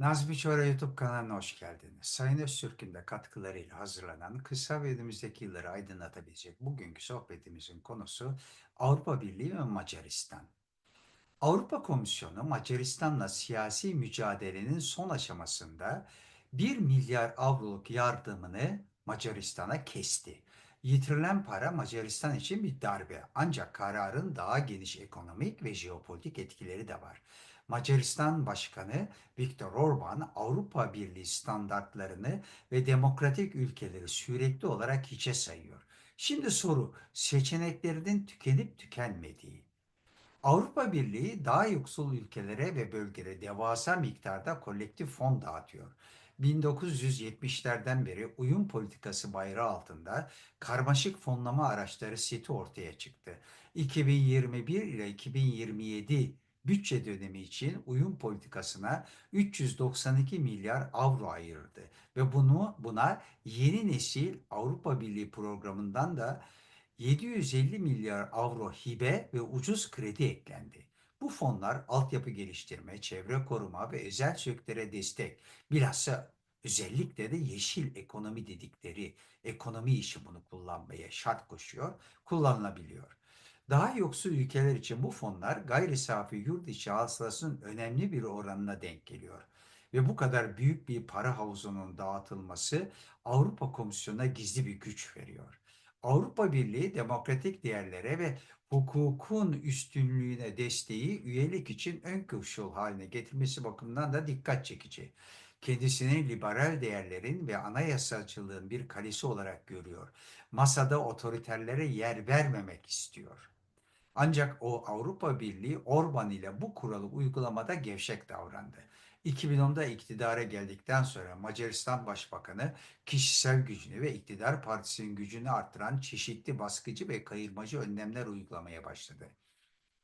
Nazmi Çora YouTube kanalına hoş geldiniz. Sayın Öztürk'ün de katkılarıyla hazırlanan kısa ve önümüzdeki yılları aydınlatabilecek bugünkü sohbetimizin konusu Avrupa Birliği ve Macaristan. Avrupa Komisyonu Macaristan'la siyasi mücadelenin son aşamasında 1 milyar avroluk yardımını Macaristan'a kesti. Yitirilen para Macaristan için bir darbe ancak kararın daha geniş ekonomik ve jeopolitik etkileri de var. Macaristan Başkanı Viktor Orban Avrupa Birliği standartlarını ve demokratik ülkeleri sürekli olarak hiçe sayıyor. Şimdi soru seçeneklerinin tükenip tükenmediği. Avrupa Birliği daha yoksul ülkelere ve bölgelere devasa miktarda kolektif fon dağıtıyor. 1970'lerden beri uyum politikası bayrağı altında karmaşık fonlama araçları seti ortaya çıktı. 2021 ile 2027 bütçe dönemi için uyum politikasına 392 milyar avro ayırdı ve bunu buna yeni nesil Avrupa Birliği programından da 750 milyar avro hibe ve ucuz kredi eklendi. Bu fonlar altyapı geliştirme, çevre koruma ve özel sektöre destek, bilhassa özellikle de yeşil ekonomi dedikleri ekonomi işi bunu kullanmaya şart koşuyor, kullanılabiliyor. Daha yoksul ülkeler için bu fonlar gayri safi yurt içi hasılasının önemli bir oranına denk geliyor. Ve bu kadar büyük bir para havuzunun dağıtılması Avrupa Komisyonu'na gizli bir güç veriyor. Avrupa Birliği demokratik değerlere ve hukukun üstünlüğüne desteği üyelik için ön koşul haline getirmesi bakımından da dikkat çekici. Kendisini liberal değerlerin ve anayasacılığın bir kalesi olarak görüyor. Masada otoriterlere yer vermemek istiyor. Ancak o Avrupa Birliği Orban ile bu kuralı uygulamada gevşek davrandı. 2010'da iktidara geldikten sonra Macaristan Başbakanı kişisel gücünü ve iktidar partisinin gücünü arttıran çeşitli baskıcı ve kayırmacı önlemler uygulamaya başladı.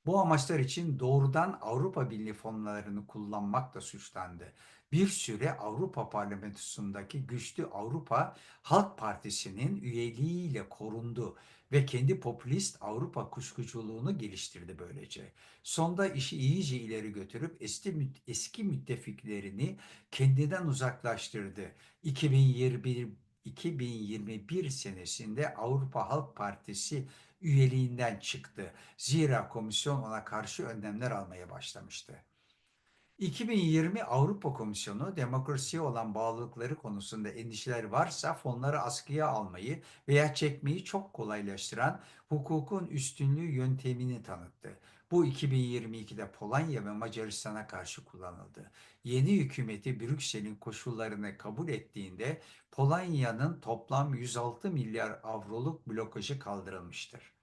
Bu amaçlar için doğrudan Avrupa Birliği fonlarını kullanmakla suçlandı. Bir süre Avrupa Parlamentosu'ndaki güçlü Avrupa Halk Partisi'nin üyeliğiyle korundu ve kendi popülist Avrupa kuşkuculuğunu geliştirdi böylece. Sonda işi iyice ileri götürüp eski, eski müttefiklerini kendinden uzaklaştırdı. 2021 2021 senesinde Avrupa Halk Partisi üyeliğinden çıktı. Zira komisyon ona karşı önlemler almaya başlamıştı. 2020 Avrupa Komisyonu demokrasiye olan bağlılıkları konusunda endişeler varsa fonları askıya almayı veya çekmeyi çok kolaylaştıran hukukun üstünlüğü yöntemini tanıttı. Bu 2022'de Polonya ve Macaristan'a karşı kullanıldı. Yeni hükümeti Brüksel'in koşullarını kabul ettiğinde Polonya'nın toplam 106 milyar avroluk blokajı kaldırılmıştır.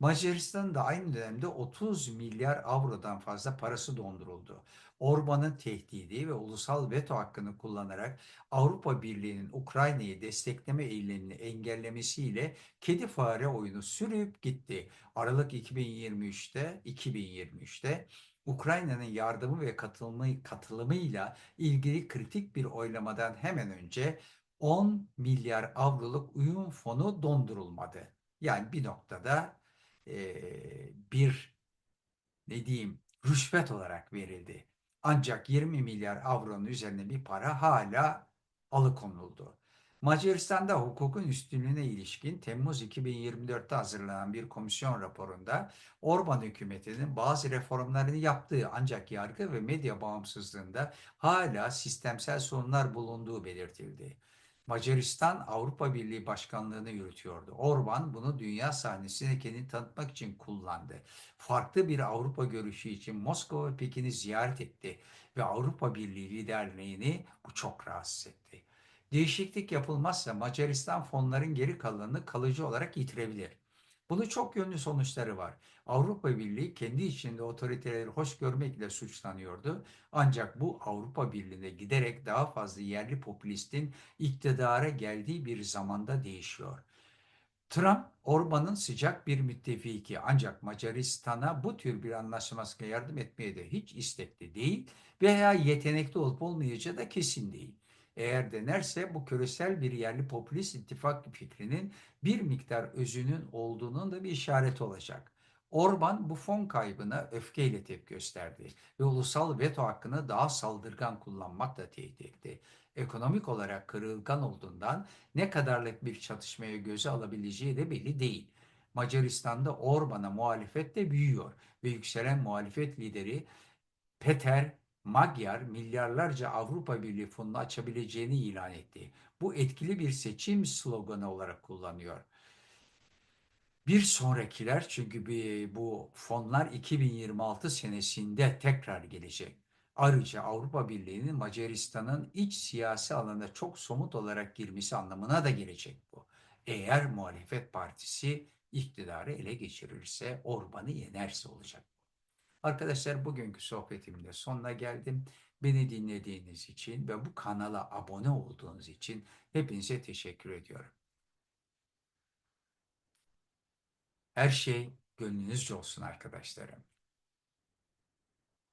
Macaristan'ın da aynı dönemde 30 milyar avrodan fazla parası donduruldu. Orban'ın tehdidi ve ulusal veto hakkını kullanarak Avrupa Birliği'nin Ukrayna'yı destekleme eylemini engellemesiyle kedi fare oyunu sürüp gitti. Aralık 2023'te 2023'te Ukrayna'nın yardımı ve katılımı, katılımıyla ilgili kritik bir oylamadan hemen önce 10 milyar avroluk uyum fonu dondurulmadı. Yani bir noktada e, bir ne diyeyim rüşvet olarak verildi. Ancak 20 milyar avronun üzerine bir para hala alıkonuldu. Macaristan'da hukukun üstünlüğüne ilişkin Temmuz 2024'te hazırlanan bir komisyon raporunda Orban hükümetinin bazı reformlarını yaptığı ancak yargı ve medya bağımsızlığında hala sistemsel sorunlar bulunduğu belirtildi. Macaristan Avrupa Birliği Başkanlığını yürütüyordu. Orban bunu dünya sahnesine kendini tanıtmak için kullandı. Farklı bir Avrupa görüşü için Moskova ve Pekin'i ziyaret etti ve Avrupa Birliği liderliğini bu çok rahatsız etti. Değişiklik yapılmazsa Macaristan fonların geri kalanını kalıcı olarak yitirebilir. Bunun çok yönlü sonuçları var. Avrupa Birliği kendi içinde otoriteleri hoş görmekle suçlanıyordu. Ancak bu Avrupa Birliği'ne giderek daha fazla yerli popülistin iktidara geldiği bir zamanda değişiyor. Trump, Orban'ın sıcak bir müttefiki ancak Macaristan'a bu tür bir anlaşmasına yardım etmeye de hiç istekli değil veya yetenekli olup olmayacağı da kesin değil. Eğer denerse bu küresel bir yerli popülist ittifak fikrinin bir miktar özünün olduğunun da bir işareti olacak. Orban bu fon kaybına öfkeyle tepki gösterdi ve ulusal veto hakkını daha saldırgan kullanmakla tehdit etti. Ekonomik olarak kırılgan olduğundan ne kadarlık bir çatışmaya göze alabileceği de belli değil. Macaristan'da Orban'a muhalefet de büyüyor ve yükselen muhalefet lideri Peter Magyar milyarlarca Avrupa Birliği fonunu açabileceğini ilan etti. Bu etkili bir seçim sloganı olarak kullanıyor. Bir sonrakiler çünkü bu fonlar 2026 senesinde tekrar gelecek. Ayrıca Avrupa Birliği'nin Macaristan'ın iç siyasi alanda çok somut olarak girmesi anlamına da gelecek bu. Eğer muhalefet partisi iktidarı ele geçirirse, Orban'ı yenerse olacak. Arkadaşlar bugünkü sohbetimin de sonuna geldim. Beni dinlediğiniz için ve bu kanala abone olduğunuz için hepinize teşekkür ediyorum. Her şey gönlünüzce olsun arkadaşlarım.